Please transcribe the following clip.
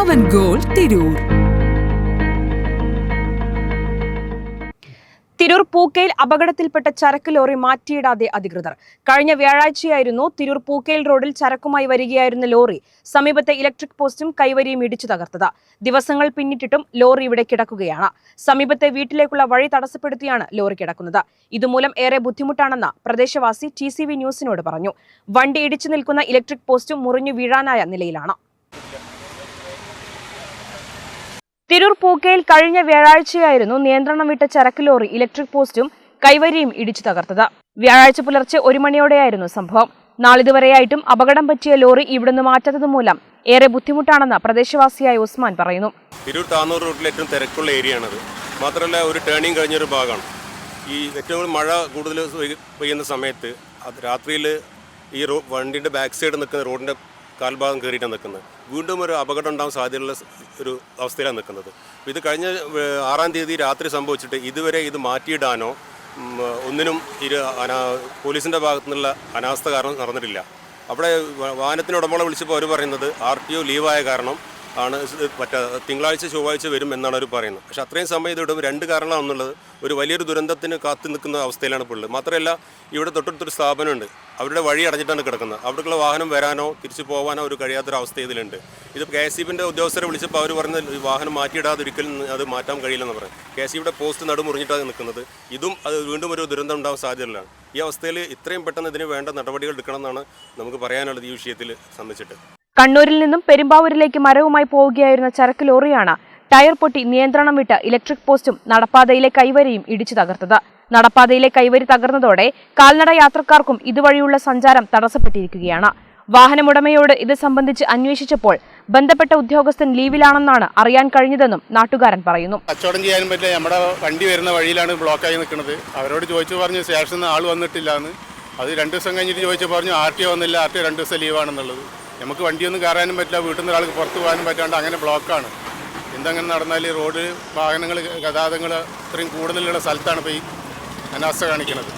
പവൻ goal Tirur. Tirur പൂക്കയിൽ അപകടത്തിൽപ്പെട്ട ചരക്ക് ലോറി മാറ്റിയിടാതെ അധികൃതർ. കഴിഞ്ഞ വ്യാഴാഴ്ചയായിരുന്നു തിരൂർ പൂക്കയിൽ റോഡിൽ ചരക്കുമായി വരികയായിരുന്ന ലോറി സമീപത്തെ ഇലക്ട്രിക് പോസ്റ്റും കൈവരിയും ഇടിച്ചു തകർത്തത്. ദിവസങ്ങൾ പിന്നിട്ടിട്ടും ലോറി ഇവിടെ കിടക്കുകയാണ്. സമീപത്തെ വീട്ടിലേക്കുള്ള വഴി തടസ്സപ്പെടുത്തിയാണ് ലോറി കിടക്കുന്നത്. ഇതുമൂലം ഏറെ ബുദ്ധിമുട്ടാണെന്ന് പ്രദേശവാസി ടി ന്യൂസിനോട് പറഞ്ഞു. വണ്ടി ഇടിച്ചു നിൽക്കുന്ന ഇലക്ട്രിക് പോസ്റ്റും മുറിഞ്ഞു വീഴാനായ നിലയിലാണ്. തിരൂർ പൂക്കയിൽ കഴിഞ്ഞ വ്യാഴാഴ്ചയായിരുന്നു നിയന്ത്രണം വിട്ട ചരക്ക് ലോറി ഇലക്ട്രിക് പോസ്റ്റും കൈവരിയും ഇടിച്ചു തകർത്തത്. വ്യാഴാഴ്ച പുലർച്ചെ ഒരു മണിയോടെയായിരുന്നു സംഭവം. നാളിതുവരെയായിട്ടും അപകടം പറ്റിയ ലോറി ഇവിടുന്ന് മാറ്റാത്തത് മൂലം ഏറെ ബുദ്ധിമുട്ടാണെന്ന് പ്രദേശവാസിയായ ഉസ്മാൻ പറയുന്നു. തിരൂർ താന്നൂർ ഏറ്റവും തിരക്കുള്ള ഏരിയയാണത് മാത്രമല്ല ഒരു ടേണിംഗ് കഴിഞ്ഞൊരു ഭാഗമാണ്. ഈ ഏറ്റവും മഴ കൂടുതൽ പെയ്യ- പെയ്യുന്ന സമയത്ത് രാത്രിയിൽ ഈ റോ വണ്ടിന്റെ ബാക്ക് സൈഡ് നിൽക്കുന്ന റോഡിന്റെ കാൽഭാഗം കയറിയിട്ടാണ് നിൽക്കുന്നത് വീണ്ടും ഒരു അപകടം ഉണ്ടാകാൻ സാധ്യതയുള്ള ഒരു അവസ്ഥയിലാണ് നിൽക്കുന്നത് ഇത് കഴിഞ്ഞ ആറാം തീയതി രാത്രി സംഭവിച്ചിട്ട് ഇതുവരെ ഇത് മാറ്റിയിടാനോ ഒന്നിനും ഇരു അനാ പോലീസിന്റെ ഭാഗത്തു നിന്നുള്ള അനാസ്ഥ കാരണം നടന്നിട്ടില്ല. അവിടെ വാഹനത്തിന് ഉടമകളെ വിളിച്ചപ്പോൾ അവർ പറയുന്നത് ആർ ടി ഒ ലീവായ കാരണം ആണ് മറ്റേ തിങ്കളാഴ്ച ചൊവ്വാഴ്ച വരും എന്നാണ് അവർ പറയുന്നത്. പക്ഷേ അത്രയും സമയം ഇതിടും രണ്ട് കാരണമാണെന്നുള്ളത് ഒരു വലിയൊരു ദുരന്തത്തിന് കാത്തു നിൽക്കുന്ന അവസ്ഥയിലാണ് ഇപ്പോൾ ഉള്ളത്. മാത്രമല്ല ഇവിടെ തൊട്ടടുത്തൊരു സ്ഥാപനമുണ്ട്. അവരുടെ വഴി അടഞ്ഞിട്ടാണ് കിടക്കുന്നത്. അവിടേക്കുള്ള വാഹനം വരാനോ തിരിച്ചു പോകാനോ ഒരു കഴിയാത്തൊരു അവസ്ഥ ഇതിലുണ്ട്. ഇത് കെ എസ് സിബിന്റെ ഉദ്യോഗസ്ഥരെ വിളിച്ചപ്പോൾ അവർ പറഞ്ഞ വാഹനം മാറ്റിയിടാതെ ഒരിക്കലും അത് മാറ്റാൻ കഴിയില്ലെന്ന് പറയും കെ എസ് സിയുടെ പോസ്റ്റ് നടുമുറിഞ്ഞിട്ടാണ് നിൽക്കുന്നത്. ഇതും അത് വീണ്ടും ഒരു ദുരന്തം ഉണ്ടാവാൻ സാധ്യതയുള്ളതാണ് ഈ അവസ്ഥയിൽ ഇത്രയും പെട്ടെന്ന് ഇതിന് വേണ്ട നടപടികൾ എടുക്കണമെന്നാണ് നമുക്ക് പറയാനുള്ളത് ഈ വിഷയത്തിൽ സംബന്ധിച്ചിട്ട്. കണ്ണൂരിൽ നിന്നും പെരുമ്പാവൂരിലേക്ക് മരവുമായി പോവുകയായിരുന്ന ചരക്ക് ലോറിയാണ് ടയർ പൊട്ടി നിയന്ത്രണം വിട്ട് ഇലക്ട്രിക് പോസ്റ്റും നടപ്പാതയിലെ കൈവരിയും ഇടിച്ചു തകർത്തത്. നടപ്പാതയിലെ കൈവരി തകർന്നതോടെ കാൽനട യാത്രക്കാർക്കും ഇതുവഴിയുള്ള സഞ്ചാരം തടസ്സപ്പെട്ടിരിക്കുകയാണ്. വാഹനമുടമയോട് ഇത് സംബന്ധിച്ച് അന്വേഷിച്ചപ്പോൾ ബന്ധപ്പെട്ട ഉദ്യോഗസ്ഥൻ ലീവിലാണെന്നാണ് അറിയാൻ കഴിഞ്ഞതെന്നും നാട്ടുകാരൻ പറയുന്നു. കച്ചവടം ചെയ്യാനും പറ്റില്ല. നമ്മുടെ വണ്ടി വരുന്ന വഴിയിലാണ് ബ്ലോക്കായി നിൽക്കുന്നത്. അവരോട് ചോദിച്ചു പറഞ്ഞു സ്റ്റേഷനിൽ ആൾ വന്നിട്ടില്ല എന്ന് അത് രണ്ട് ദിവസം കഴിഞ്ഞിട്ട് ചോദിച്ചു പറഞ്ഞു ആർ ടി ഒ വന്നില്ല. ആർ ടി ഒ രണ്ട് ദിവസം ലീവാണെന്നുള്ളത്. നമുക്ക് വണ്ടിയൊന്നും കയറാനും പറ്റില്ല വീട്ടിൽ നിന്ന് ഒരാൾക്ക് പുറത്ത് പോകാനും പറ്റാണ്ട് അങ്ങനെ ബ്ലോക്കാണ്. എന്തങ്ങനെ നടന്നാൽ റോഡ് വാഹനങ്ങൾ ഗതാഗതങ്ങൾ ഇത്രയും കൂടുതലുള്ള സ്ഥലത്താണ് ഇപ്പോൾ ഈ അനാസ്ഥ കാണിക്കുന്നത്.